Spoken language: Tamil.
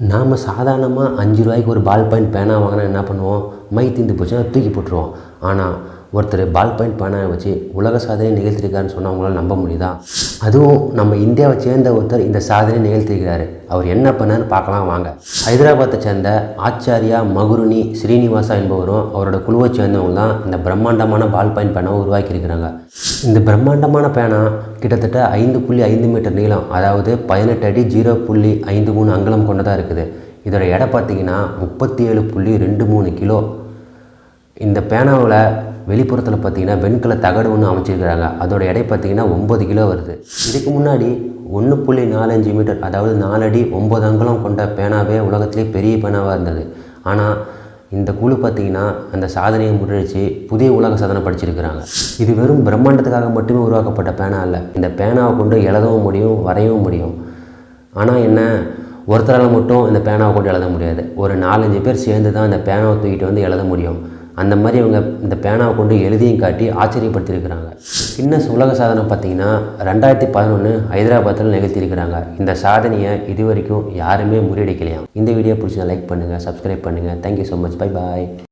நாம் சாதாரணமாக அஞ்சு ரூபாய்க்கு ஒரு பால் பாயிண்ட் பேனா வாங்கினா என்ன பண்ணுவோம்? மை தீந்து போச்சுன்னா தூக்கி போட்டுருவோம். ஆனால் ஒருத்தர் பால் பாயிண்ட் பானை வச்சு உலக சாதனை நிகழ்த்திருக்காருன்னு சொன்னால் அவங்களால நம்ப முடியுதா? அதுவும் நம்ம இந்தியாவை சேர்ந்த ஒருத்தர் இந்த சாதனை நிகழ்த்திருக்கிறாரு. அவர் என்ன பண்ணாருன்னு பார்க்கலாம் வாங்க. ஹைதராபாத்தை சேர்ந்த ஆச்சாரியா மகுருனி ஸ்ரீனிவாசா என்பவரும் அவரோட குழுவை சேர்ந்தவங்க தான் இந்த பிரம்மாண்டமான பால் பாயிண்ட் பேனாவை உருவாக்கியிருக்கிறாங்க. இந்த பிரம்மாண்டமான பேனா கிட்டத்தட்ட ஐந்து புள்ளி ஐந்து மீட்டர் நீளம் அதாவது பதினெட்டு அடி ஜீரோ புள்ளி ஐந்து மூணு அங்கலம் கொண்டதாக இருக்குது. இதோட எடை பார்த்தீங்கன்னா முப்பத்தி ஏழு புள்ளி ரெண்டு மூணு கிலோ. இந்த பேனாவில் வெளிப்புறத்தில் பார்த்தீங்கன்னா வெண்கல தகடு ஒன்று அமைச்சிருக்கிறாங்க. அதோட எடை பார்த்தீங்கன்னா ஒம்பது கிலோ வருது. இதுக்கு முன்னாடி ஒன்று புள்ளி நாலஞ்சு மீட்டர் அதாவது நாலடி ஒம்பது அங்குலம் கொண்ட பேனாவே உலகத்திலே பெரிய பேனாவாக இருந்தது. ஆனால் இந்த குழு பார்த்திங்கன்னா அந்த சாதனையை முறியடிச்சு புதிய உலக சாதனை படிச்சிருக்கிறாங்க. இது வெறும் பிரம்மாண்டத்துக்காக மட்டுமே உருவாக்கப்பட்ட பேனா இல்லை இந்த பேனாவை கொண்டு எழுதவும் முடியும் வரையவும் முடியும். ஆனால் என்ன ஒருத்தரால் மட்டும் இந்த பேனாவை கொண்டு எழுத முடியாது. ஒரு நாலஞ்சு பேர் சேர்ந்து தான் இந்த பேனாவை தூக்கிட்டு வந்து எழுத முடியும். அந்த மாதிரி இவங்க இந்த பேனாவை கொண்டு எழுதியும் காட்டி ஆச்சரியப்படுத்தியிருக்கிறாங்க. கின்னஸ் உலக சாதனை பார்த்தீங்கன்னா ரெண்டாயிரத்தி பதினொன்று ஹைதராபாத்தில் நிகழ்த்தியிருக்கிறாங்க. இந்த சாதனையை இது வரைக்கும் யாருமே முறியடிக்கலையாம் இந்த வீடியோ பிடிச்சா லைக் பண்ணுங்கள் சப்ஸ்கிரைப் பண்ணுங்கள் thank you so much bye bye